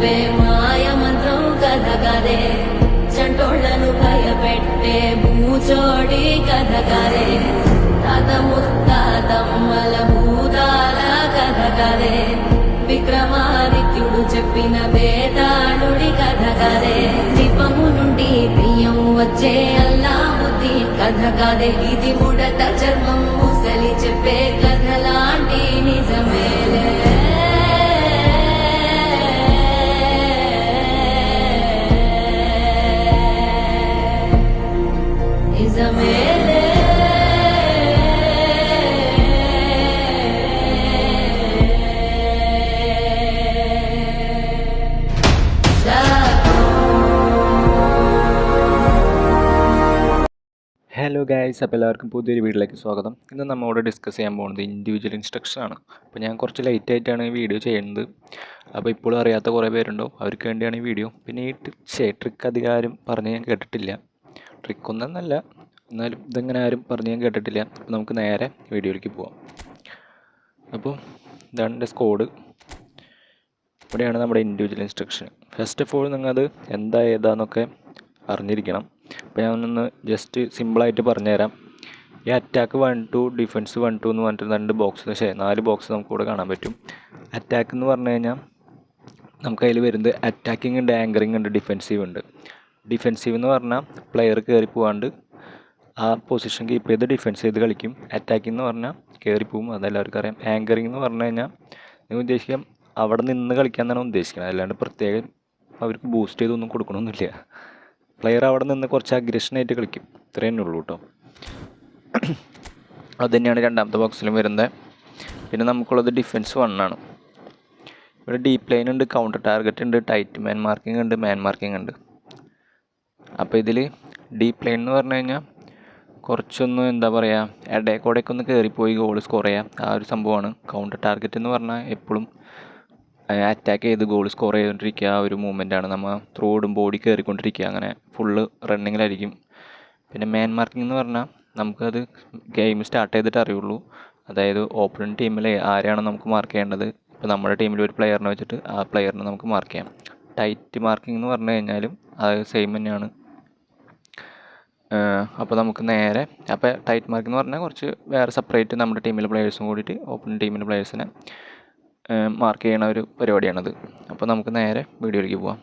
చెప్పే కథ కథగదే చంటోళ్ళను భయపెట్టే భూచోడి కథగదే తాత ముత్తాతమ్మల భూతాల కథగదే విక్రమాదిత్యుడు చెప్పిన వేదాళుడి కథగదే దీపము నుండి ప్రియం వచ్చే అల్లాముద్దీన్ కథగదే ఇది ముడత చర్మం ముసలి చెప్పే ഹലോ ഗായ്സ് അപ്പോൾ എല്ലാവർക്കും പുതിയൊരു വീഡിയോയിലേക്ക് സ്വാഗതം. ഇന്ന് നമ്മോട് ഡിസ്കസ് ചെയ്യാൻ പോകുന്നത് ഇൻഡിവിജ്വൽ ഇൻസ്ട്രക്ഷൻ ആണ്. അപ്പോൾ ഞാൻ കുറച്ച് ലൈറ്റ് ആയിട്ടാണ് ഈ വീഡിയോ ചെയ്യുന്നത്. അപ്പോൾ ഇപ്പോഴും അറിയാത്ത കുറേ പേരുണ്ടോ? അവർക്ക് വേണ്ടിയാണ് ഈ വീഡിയോ പിന്നെ ഈ ട്രിക്ക് ട്രിക്ക് അധികാരം പറഞ്ഞ് ഞാൻ കേട്ടിട്ടില്ല. ട്രിക്കൊന്നല്ല എന്നാലും ഇതെങ്ങനെ ആരും പറഞ്ഞു ഞാൻ കേട്ടിട്ടില്ല. അപ്പോൾ നമുക്ക് നേരെ വീഡിയോയിലേക്ക് പോവാം. അപ്പോൾ ഇതാണ് എന്റെ സ്കോഡ് ഇവിടെയാണ് നമ്മുടെ individual instruction first of all നിങ്ങളത് എന്താ ഏതാന്നൊക്കെ അറിഞ്ഞിരിക്കണം. അപ്പോൾ ഞാൻ ഒന്ന് ജസ്റ്റ് സിമ്പിളായിട്ട് പറഞ്ഞുതരാം. ഈ attack one two defence one two എന്ന് പറഞ്ഞിട്ട് രണ്ട് ബോക്സ് പക്ഷേ നാല് ബോക്സ് നമുക്ക് ഇവിടെ കാണാൻ പറ്റും. അറ്റാക്ക് എന്ന് പറഞ്ഞു കഴിഞ്ഞാൽ നമുക്ക് അതിൽ വരുന്നത് അറ്റാക്കിംഗ് ഉണ്ട് ആങ്കറിങ് ഉണ്ട് ഡിഫെൻസീവ് ഉണ്ട്. ഡിഫെൻസീവ് എന്ന് പറഞ്ഞാൽ പ്ലെയർ കയറി പോകാണ്ട് ആ പൊസിഷൻ കീപ്പ് ചെയ്ത് ഡിഫെൻസ് ചെയ്ത് കളിക്കും? അറ്റാക്കിംഗ് എന്ന് പറഞ്ഞാൽ കയറിപ്പോവും അതെല്ലാവർക്കും അറിയാം. ആങ്കറിംഗ് എന്ന് പറഞ്ഞു കഴിഞ്ഞാൽ നിങ്ങൾ ഉദ്ദേശിക്കാം അവിടെ നിന്ന് കളിക്കാൻ തന്നെ ഉദ്ദേശിക്കുന്നത് അല്ലാണ്ട് പ്രത്യേകം അവർക്ക് ബൂസ്റ്റ് ചെയ്തൊന്നും കൊടുക്കണമെന്നില്ല പ്ലെയർ അവിടെ നിന്ന് കുറച്ച് അഗ്രഷനായിട്ട് കളിക്കും. ഇത്രയേ തന്നെ ഉള്ളൂ കേട്ടോ. അത് തന്നെയാണ് രണ്ടാമത്തെ ബോക്സിലും വരുന്നത്. പിന്നെ നമുക്കുള്ളത് ഡിഫെൻസ് വണ്ണാണ് ഇവിടെ ഡീപ്പ് ലൈൻ ഉണ്ട് കൗണ്ടർ ടാർഗറ്റ് ഉണ്ട് ടൈറ്റ് മാൻ മാർക്കിംഗ് ഉണ്ട് മാൻ മാർക്കിംഗ് ഉണ്ട്. അപ്പോൾ ഇതിൽ ഡീപ്പ് ലൈൻ എന്ന് പറഞ്ഞു കഴിഞ്ഞാൽ കുറച്ചൊന്ന് എന്താ പറയുക ഇടയിൽ കൂടെയൊക്കെ ഒന്ന് കയറിപ്പോയി ഗോൾ സ്കോർ ചെയ്യാം. ആ ഒരു സംഭവമാണ്. കൗണ്ടർ ടാർഗറ്റ് എന്ന് പറഞ്ഞാൽ എപ്പോഴും അറ്റാക്ക് ചെയ്ത് ഗോൾ സ്കോർ ചെയ്തുകൊണ്ടിരിക്കുക ആ ഒരു മൂവ്മെന്റാണ് നമ്മൾ ത്രൂ ഇടുമ്പോൾ ഓടി കയറിക്കൊണ്ടിരിക്കുക അങ്ങനെ ഫുള്ള് റണ്ണിങ്ങിലായിരിക്കും പിന്നെ മാൻ മാർക്കിംഗ് എന്ന് പറഞ്ഞാൽ നമുക്കത് ഗെയിം സ്റ്റാർട്ട് ചെയ്തിട്ട് അറിയുള്ളൂ. അതായത് ഓപ്പണിങ് ടീമിൽ ആരെയാണ് നമുക്ക് മാർക്ക് ചെയ്യേണ്ടത് ഇപ്പോൾ നമ്മുടെ ടീമിൽ ഒരു പ്ലെയറിനെ വെച്ചിട്ട് ആ പ്ലെയറിനെ നമുക്ക് മാർക്ക് ചെയ്യാം. ടൈറ്റ് മാർക്കിംഗ് എന്ന് പറഞ്ഞു കഴിഞ്ഞാലും അത് സെയിം തന്നെയാണ്. അപ്പോൾ നമുക്ക് നേരെ അപ്പോൾ ടൈറ്റ് മാർക്ക് എന്ന് പറഞ്ഞാൽ കുറച്ച് വേറെ സെപ്പറേറ്റ് നമ്മുടെ ടീമിലെ പ്ലെയേഴ്സും കൂടിയിട്ട് ഓപ്പൺ ടീമിലെ പ്ലെയേഴ്സിനെ മാർക്ക് ചെയ്യണ ഒരു പരിപാടിയാണത്. അപ്പോൾ നമുക്ക് നേരെ വീഡിയോയിലേക്ക് പോവാം.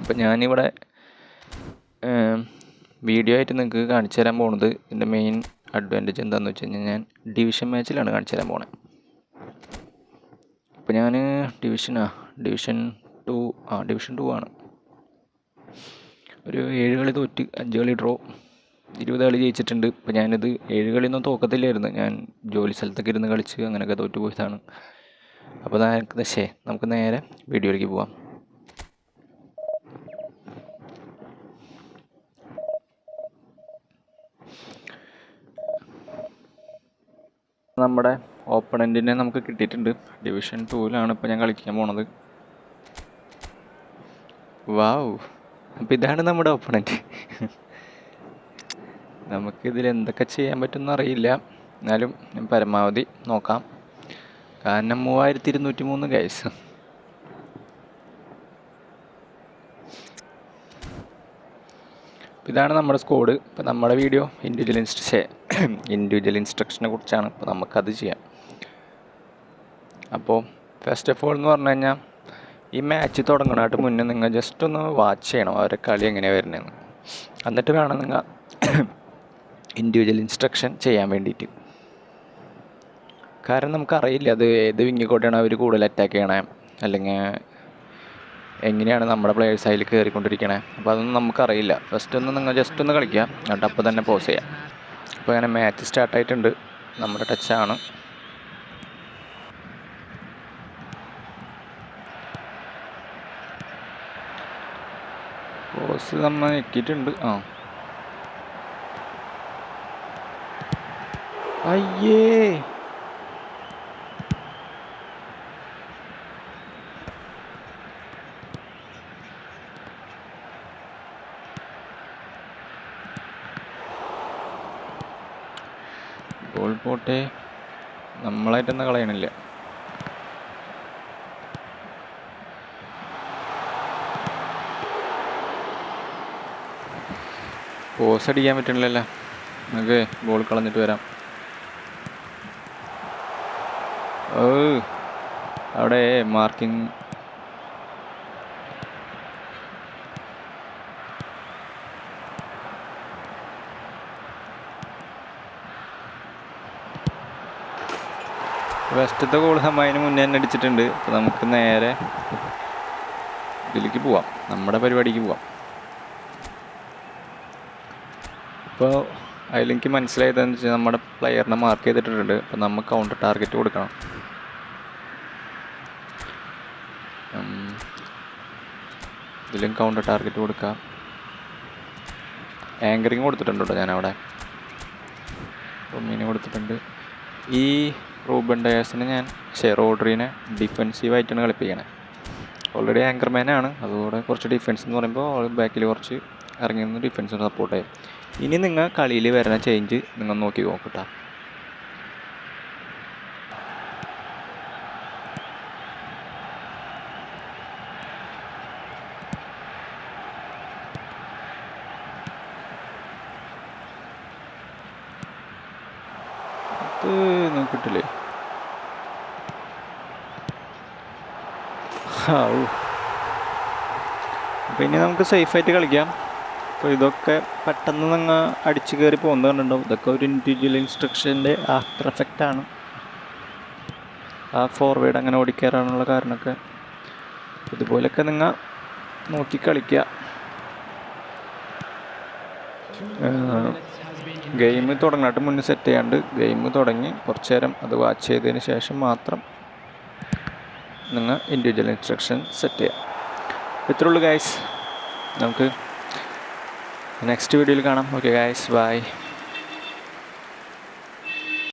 അപ്പോൾ ഞാനിവിടെ വീഡിയോ ആയിട്ട് നിങ്ങൾക്ക് കാണിച്ചു തരാൻ പോകുന്നത് ഇതിന്റെ മെയിൻ അഡ്വാന്റേജ് എന്താണെന്ന് വെച്ച് കഴിഞ്ഞാൽ ഞാൻ ഡിവിഷൻ മാച്ചിലാണ് കാണിച്ചു തരാൻ പോണത് അപ്പോൾ ഞാൻ ഡിവിഷനാ ഡിവിഷൻ ടു ആ ഡിവിഷൻ ടു ആണ്. ഒരു ഏഴ് കളി തോറ്റ് അഞ്ച് കളി ഡ്രോ ഇരുപത് കളി ജയിച്ചിട്ടുണ്ട്. അപ്പോൾ ഞാനിത് ഏഴ് കളിയൊന്നും തോക്കത്തില്ലായിരുന്നു. ഞാൻ ജോലി സ്ഥലത്തൊക്കെ ഇരുന്ന് കളിച്ച് അങ്ങനെയൊക്കെ തോറ്റു പോയതാണ്. അപ്പോൾ ശേ നമുക്ക് നേരെ വീഡിയോയിലേക്ക് പോവാം. നമ്മുടെ ഓപ്പണന്റിനെ നമുക്ക് കിട്ടിയിട്ടുണ്ട്. ഡിവിഷൻ ടൂവിലാണ് ഇപ്പോൾ ഞാൻ കളിക്കാൻ പോണത്. വാവ് അപ്പോൾ ഇതാണ് നമ്മുടെ ഓപ്പണന്റ് നമുക്കിതിൽ എന്തൊക്കെ ചെയ്യാൻ പറ്റുമെന്ന് അറിയില്ല. എന്നാലും ഞാൻ പരമാവധി നോക്കാം. കാരണം മൂവായിരത്തി ഇരുന്നൂറ്റി മൂന്ന് ഗൈസ് ഇതാണ് നമ്മുടെ സ്കോഡ് ഇപ്പം നമ്മുടെ വീഡിയോ ഇൻഡിവിജ്വൽ ഇൻസ്ട്രക്ഷ ഇൻഡിവിജ്വൽ ഇൻസ്ട്രക്ഷനെ കുറിച്ചാണ്. ഇപ്പോൾ നമുക്കത് ചെയ്യാം. അപ്പോൾ ഫസ്റ്റ് ഓഫ് ഓൾ എന്ന് പറഞ്ഞു കഴിഞ്ഞാൽ ഈ മാച്ച് തുടങ്ങണമായിട്ട് മുന്നേ നിങ്ങൾ ജസ്റ്റ് ഒന്ന് വാച്ച് ചെയ്യണം അവരെ കളി എങ്ങനെയാണ് വരുന്നതെന്ന്. എന്നിട്ട് വേണം നിങ്ങൾ ഇൻഡിവിജ്വൽ ഇൻസ്ട്രക്ഷൻ ചെയ്യാൻ വേണ്ടിയിട്ട്. കാരണം നമുക്കറിയില്ല അത് ഏത് വിങ്ങിക്കോട്ടെയാണ് അവർ കൂടുതൽ അറ്റാക്ക് ചെയ്യണേ അല്ലെങ്കിൽ എങ്ങനെയാണ് നമ്മുടെ പ്ലേയേഴ്സ് അതിൽ കയറിക്കൊണ്ടിരിക്കണേ അപ്പോൾ അതൊന്നും നമുക്കറിയില്ല. ഫസ്റ്റ് ഒന്ന് നിങ്ങൾ ജസ്റ്റ് ഒന്ന് കളിക്കുക എന്നിട്ട് അപ്പോൾ തന്നെ പോസ് ചെയ്യാം അപ്പോൾ അങ്ങനെ മാച്ച് സ്റ്റാർട്ടായിട്ടുണ്ട് നമ്മുടെ ടച്ചാണ് പോസ് നമ്മൾ ഞെക്കിയിട്ടുണ്ട്. ആ. അയ്യേ. ഗോൾ പോട്ടെ. നമ്മളായിട്ടൊന്നും കളയണില്ല. പോസ് അടിക്കാൻ പറ്റണില്ലല്ലോ. നമുക്ക് ബോൾ കളഞ്ഞിട്ട് വരാം. ഓ അവിടെ മാർക്കിംഗ് വെസ്റ്റത്തെ ഗോൾ നമ്മൾ മുന്നേ തന്നെ അടിച്ചിട്ടുണ്ട്. അപ്പോൾ നമുക്ക് നേരെ ഇതിലേക്ക് പോവാം. നമ്മുടെ പരിപാടിക്ക് പോവാം. ഇപ്പോൾ അതിലെനിക്ക് മനസ്സിലായതെന്ന് വെച്ചാൽ നമ്മുടെ പ്ലെയറിനെ മാർക്ക് ചെയ്തിട്ടുണ്ട് അപ്പോൾ നമ്മൾ കൗണ്ടർ ടാർഗറ്റ് കൊടുക്കണം. ഇതിലും കൗണ്ടർ ടാർഗറ്റ് കൊടുക്കാം. ആങ്കറിങ് കൊടുത്തിട്ടുണ്ട് കേട്ടോ ഞാനവിടെ റൂമിന് കൊടുത്തിട്ടുണ്ട്. ഈ റൂബൻ ഡയാസിനെ ഞാൻ ഷെയർ ഓർഡറിനെ ഡിഫെൻസീവായിട്ടാണ് കളിപ്പിക്കണേ. ഓൾറെഡി ആങ്കർമാനാണ് അതുകൂടെ കുറച്ച് ഡിഫൻസ് എന്ന് പറയുമ്പോൾ ബാക്കിൽ കുറച്ച് ഇറങ്ങി നിന്ന് ഡിഫൻസ് സപ്പോർട്ടായി ഇനി നിങ്ങൾ കളിയിൽ വരുന്ന ചേഞ്ച് നിങ്ങൾ നോക്കി നോക്കട്ടാ. ഇത് നോക്കിട്ടില്ലേ ഔ അപ്പോൾ ഇനി നമുക്ക് സേഫായിട്ട് കളിക്കാം. അപ്പോൾ ഇതൊക്കെ പെട്ടെന്ന് നിങ്ങൾ അടിച്ചു കയറി പോകുന്നത് കണ്ടിട്ടുണ്ടാവും ഇതൊക്കെ ഒരു ഇൻഡിവിജ്വൽ ഇൻസ്ട്രക്ഷന്റെ ആഫ്റ്റർ എഫക്റ്റ് ആണ്. ആ ഫോർവേഡ് അങ്ങനെ ഓടിക്കാറാണുള്ള കാരണമൊക്കെ. ഇതുപോലൊക്കെ നിങ്ങൾ നോക്കി കളിക്കുക ഗെയിം തുടങ്ങാട്ട് മുന്നേ സെറ്റ് ചെയ്യാണ്ട് ഗെയിം തുടങ്ങി കുറച്ച് നേരം അത് വാച്ച് ചെയ്തതിന് ശേഷം മാത്രം നിങ്ങൾ ഇൻഡിവിജ്വൽ ഇൻസ്ട്രക്ഷൻ സെറ്റ് ചെയ്യാം ഇത്രേ ഉള്ളൂ ഗൈസ് നമുക്ക് നെക്സ്റ്റ് വീഡിയോയിൽ കാണാം. Okay guys bye